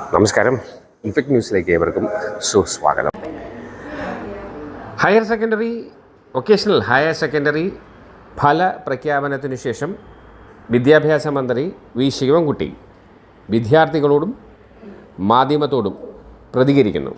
നമസ്കാരം. ഇൻഫെക്ട് ന്യൂസിലേക്ക് ഏവർക്കും സുസ്വാഗതം. Higher secondary vocational higher secondary ഫല പ്രഖ്യാപനത്തിനു ശേഷം വിദ്യാഭ്യാസ മന്ത്രി വി ശിവൻകുട്ടി വിദ്യാർത്ഥികളോടും മാധ്യമത്തോടും പ്രതികരിക്കുന്നു.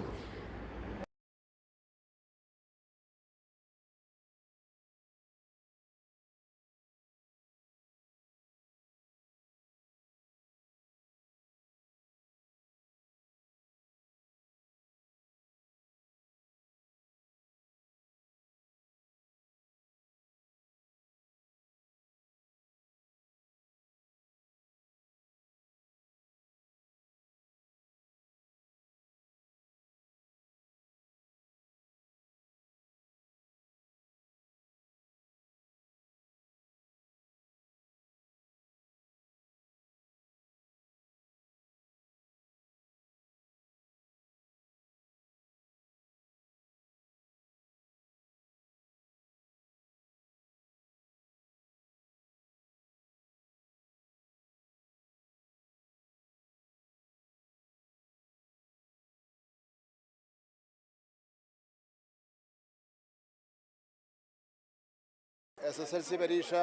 എസ് എസ് എൽ സി പരീക്ഷ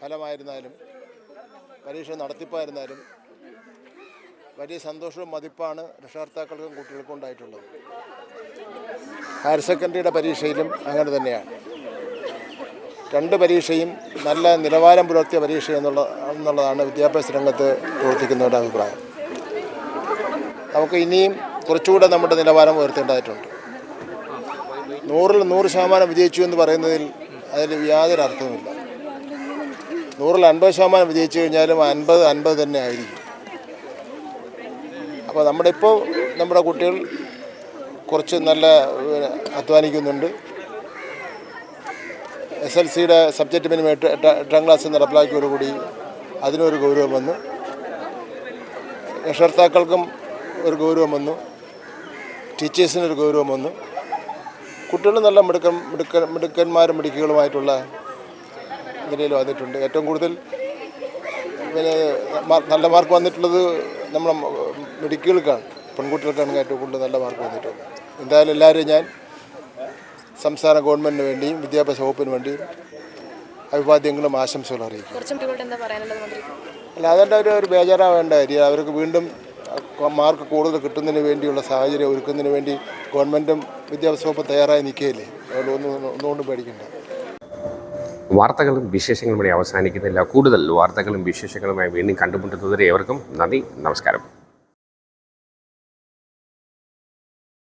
ഫലമായിരുന്നാലും പരീക്ഷ നടത്തിപ്പായിരുന്നാലും വലിയ സന്തോഷവും മതിപ്പാണ് രക്ഷകർത്താക്കൾക്കും കുട്ടികൾക്കും ഉണ്ടായിട്ടുള്ളത്. ഹയർ സെക്കൻഡറിയുടെ പരീക്ഷയിലും അങ്ങനെ തന്നെയാണ്. രണ്ട് പരീക്ഷയും നല്ല നിലവാരം പുലർത്തിയ പരീക്ഷ എന്നുള്ള എന്നുള്ളതാണ് വിദ്യാഭ്യാസ രംഗത്ത് പ്രവർത്തിക്കുന്നവരുടെ അഭിപ്രായം. നമുക്ക് ഇനിയും കുറച്ചുകൂടെ നമ്മുടെ നിലവാരം ഉയർത്തേണ്ടതായിട്ടുണ്ട്. നൂറിൽ നൂറ് ശതമാനം വിജയിച്ചു എന്ന് പറയുന്നതിൽ അതിൽ യാതൊരു അർത്ഥവുമില്ല. നൂറിൽ അൻപത് ശതമാനം വിജയിച്ചു കഴിഞ്ഞാലും അൻപത് അൻപത് തന്നെ ആയിരിക്കും. അപ്പോൾ നമ്മുടെ ഇപ്പോൾ നമ്മുടെ കുട്ടികൾ കുറച്ച് നല്ല അധ്വാനിക്കുന്നുണ്ട്. എസ് എൽ സിയുടെ സബ്ജക്റ്റ് മിനിമം എട്ട് എട്ട് എട്ടാം ക്ലാസ് നടപ്പിലാക്കിയോടുകൂടി അതിനൊരു ഗൗരവം വന്നു. രക്ഷകർത്താക്കൾക്കും ഒരു ഗൗരവം വന്നു. ടീച്ചേഴ്സിനൊരു ഗൗരവം വന്നു. കുട്ടികൾ നല്ല മിടുക്കൻ മിടുക്കൻ മിടുക്കന്മാരും മിടുക്കികളുമായിട്ടുള്ള നിലയിൽ വന്നിട്ടുണ്ട്. ഏറ്റവും കൂടുതൽ പിന്നെ നല്ല മാർക്ക് വന്നിട്ടുള്ളത് നമ്മളെ മിടുക്കികൾക്കാണ്. പെൺകുട്ടികൾക്കാണ് ഏറ്റവും കൂടുതൽ നല്ല മാർക്ക് വന്നിട്ടുള്ളത്. എന്തായാലും എല്ലാവരെയും ഞാൻ സംസ്ഥാന ഗവൺമെന്റിന് വേണ്ടിയും വിദ്യാഭ്യാസ വകുപ്പിന് വേണ്ടിയും അഭിവാദ്യങ്ങളും ആശംസകളും അറിയിക്കും അല്ല അതെന്റെ ഒരു ഒരു ബേജാറാവേണ്ട കാര്യം. അവർക്ക് വീണ്ടും മാർക്ക് കൂടുതൽ കിട്ടുന്നതിന് വേണ്ടിയുള്ള സാഹചര്യം ഒരുക്കുന്നതിന് വേണ്ടി ഗവൺമെന്റും വിദ്യാഭ്യാസ വകുപ്പ് തയ്യാറായി നിൽക്കുകയില്ലേ? അതുകൊണ്ട് ഒന്നും ഒന്നുകൊണ്ടും പേടിക്കണ്ട. വാർത്തകളും വിശേഷങ്ങളും ഇവിടെ അവസാനിക്കുന്നില്ല. കൂടുതൽ വാർത്തകളും വിശേഷങ്ങളുമായി വീണ്ടും കണ്ടുമുട്ടുന്നതുവരെ ഏവർക്കും നന്ദി നമസ്കാരം.